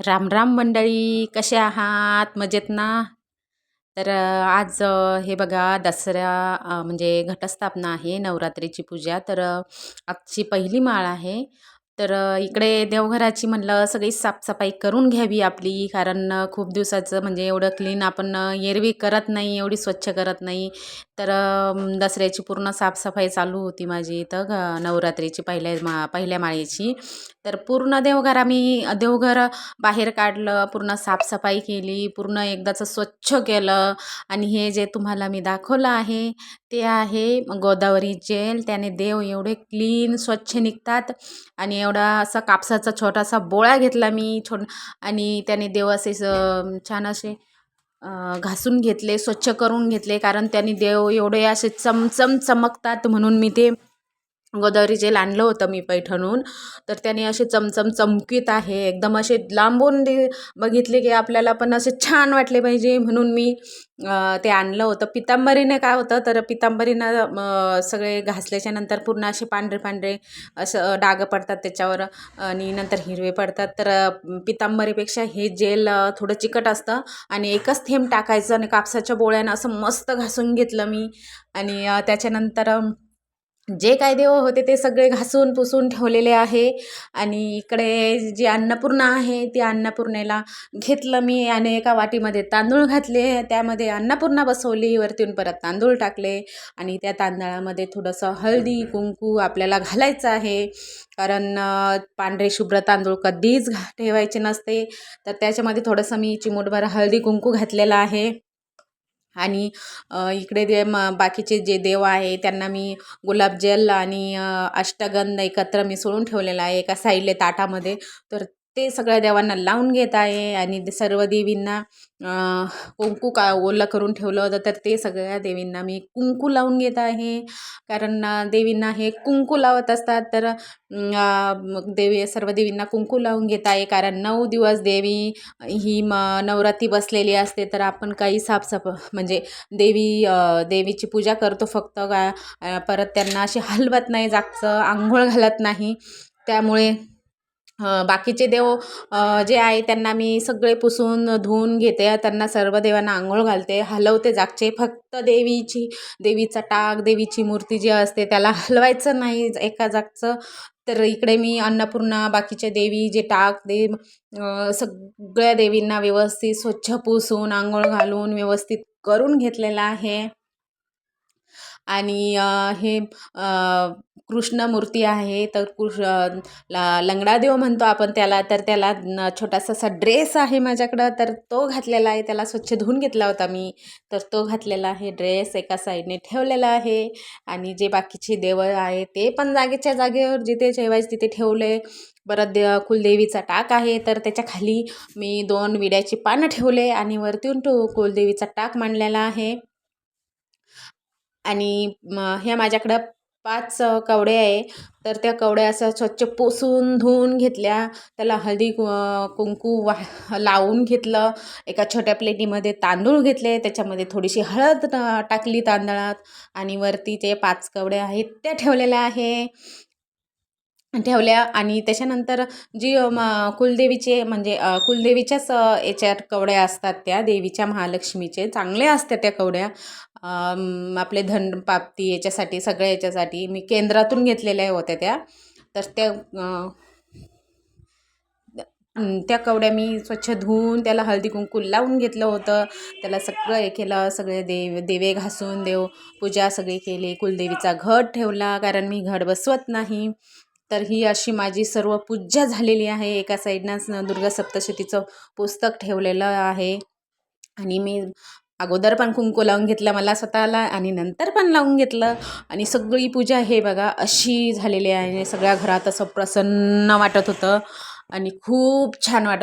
राम राम मंडळी कसे आहात? मजेत ना? तर आज हे बघा दसऱ्या म्हणजे घटस्थापना आहे नवरात्रीची पूजा. तर आजची पहिली माळ आहे. तर इकडे देवघराची म्हणलं सगळी साफसफाई करून घ्यावी आपली कारण खूप दिवसाचं म्हणजे एवढं क्लीन आपण एरवी करत नाही एवढी स्वच्छ करत नाही. तर दसऱ्याची पूर्ण साफसफाई चालू होती माझी इथं घ- नवरात्रीची पहिल्या मा पहिल्या माळेची. तर पूर्ण देवघर आम्ही देवघर बाहेर काढलं पूर्ण साफसफाई केली पूर्ण एकदाचं स्वच्छ केलं. आणि हे जे तुम्हाला मी दाखवलं आहे ते आहे गोदावरी जेल. त्याने देव एवढे क्लीन स्वच्छ निघतात. आणि एवढा असा कापसाचा छोटासा बोळा घेतला मी छो आणि त्याने देव असे छान असे घासून घेतले स्वच्छ करून घेतले कारण त्याने देव एवढे असे चमचम चमकतात म्हणून मी ते गोदावरी जेल आणलं होतं मी पैठणहून तर त्याने असे चमचम चमकीत आहे. एकदम असे लांबून बघितले की आपल्याला पण असे छान वाटले पाहिजे. म्हणून मी ते आणलं होतं. पितांबरीने काय होतं तर पितांबरीनं सगळे घासल्याच्या नंतर पूर्ण असे पांढरे पांढरे असं डाग पडतात त्याच्यावर आणि नंतर हिरवे पडतात. तर पितांबरीपेक्षा हे जेल थोडं चिकट असतं आणि एकच थेंब टाकायचं आणि कापसाच्या बोळ्यानं असं मस्त घासून घेतलं मी. आणि त्याच्यानंतर जे काय देव होते ते सगळे घासून पुसून ठेवलेले आहे. आणि इकडे जी अन्नपूर्णा आहे ती अन्नपूर्णेला घेतलं मी आणि एका वाटीमध्ये तांदूळ घातले. त्यामध्ये अन्नपूर्णा बसवली वरतून परत तांदूळ टाकले आणि त्या तांदळामध्ये थोडंसं हळदी कुंकू आपल्याला घालायचं आहे. कारण पांढरे शुभ्र तांदूळ कधीच घा ठेवायचे नसते. तर त्याच्यामध्ये थोडंसं मी चिमूटभर हळदी कुंकू घातलेलं आहे. आणि इकडे दे म बाकीचे जे देव आहे त्यांना मी गुलाबजल आणि अष्टगंध एकत्र मिसळून ठेवलेला आहे एका साईडला ताटामध्ये. तर ते सगळ्या देवांना लावून घेत आहे आणि सर्व देवींना कुंकू का ओलं करून ठेवलं होतं तर ते सगळ्या देवींना मी कुंकू लावून घेत आहे. कारण देवींना हे कुंकू लावत असतात तर देवी सर्व देवींना कुंकू लावून घेत आहे. कारण नऊ दिवस देवी ही म नवरात्री बसलेली असते तर आपण काही साफसफ म्हणजे देवी देवीची पूजा करतो फक्त का परत त्यांना अशी हलवत नाही जागचं आंघोळ घालत नाही. त्यामुळे बाकीचे देव जे आहे त्यांना मी सगळे पुसून धुवून घेते. त्यांना सर्व देवांना आंघोळ घालते. हलवते जागचे. फक्त देवीची देवीचा टाक देवीची मूर्ती जी असते त्याला हलवायचं नाही. एका जागचं तर इकडे मी अन्नपूर्णा बाकीच्या देवी जे टाक दे सगळ्या देवींना व्यवस्थित स्वच्छ पुसून आंघोळ घालून व्यवस्थित करून घेतलेलं आहे. आणि हे कृष्णमूर्ती आहे तर कृष ला लंगडादेव म्हणतो आपण त्याला तर त्याला छोटासा असा ड्रेस आहे माझ्याकडं तर तो घातलेला आहे त्याला स्वच्छ धुवून घेतला होता मी तर तो घातलेला आहे ड्रेस एका साईडने ठेवलेला आहे आणि जे बाकीचे देव आहे ते पण जागेच्या जागेवर जिथे ठेवायचे तिथे ठेवले. परत दे कुलदेवीचा टाक आहे तर त्याच्याखाली मी दोन विड्याची पानं ठेवले आणि वरतून तो कुलदेवीचा टाक मांडलेला आहे. आणि ह्या माझ्याकडं पाच कवडे कवड्या आहे. तर त्या कवड्या असा स्वच्छ पुसून धुवून घेतल्या. त्याला हळदी कु कुंकू वा लावून घेतलं. एका छोट्या प्लेटीमध्ये तांदूळ घेतले. त्याच्यामध्ये थोडीशी हळद टाकली तांदळात. आणि वरती ते पाच कवड्या आहेत त्या ठेवलेल्या आहे. ठेवल्या आणि त्याच्यानंतर जी म कुलदेवीचे म्हणजे कुलदेवीच्याच याच्यात कवड्या असतात त्या देवीच्या महालक्ष्मीचे चांगले असतात त्या कवड्या. आपले धन प्राप्ती याच्यासाठी सगळ्या याच्यासाठी मी केंद्रातून घेतलेल्या होत्या त्या. तर त्या त्या कवड्या मी स्वच्छ धुवून त्याला हळदी कुंकू लावून घेतलं होतं. त्याला सगळं हे केलं सगळे देव देवे घासून देव पूजा सगळी केली. कुलदेवीचा घट ठेवला कारण मी घट बसवत नाही. तर ही अशी माझी सर्व पूजा झालेली आहे. एका साईडनं दुर्गा सप्तशतीचं पुस्तक ठेवलेलं आहे. आणि मी अगोदर पण कुंकू लावून घेतलं मला स्वतःला आणि नंतर पण लावून घेतलं. आणि सगळी पूजा हे बघा अशी झालेली आहे. सगळ्या घरात असं प्रसन्न वाटत होतं. आणि खूप छान वाटत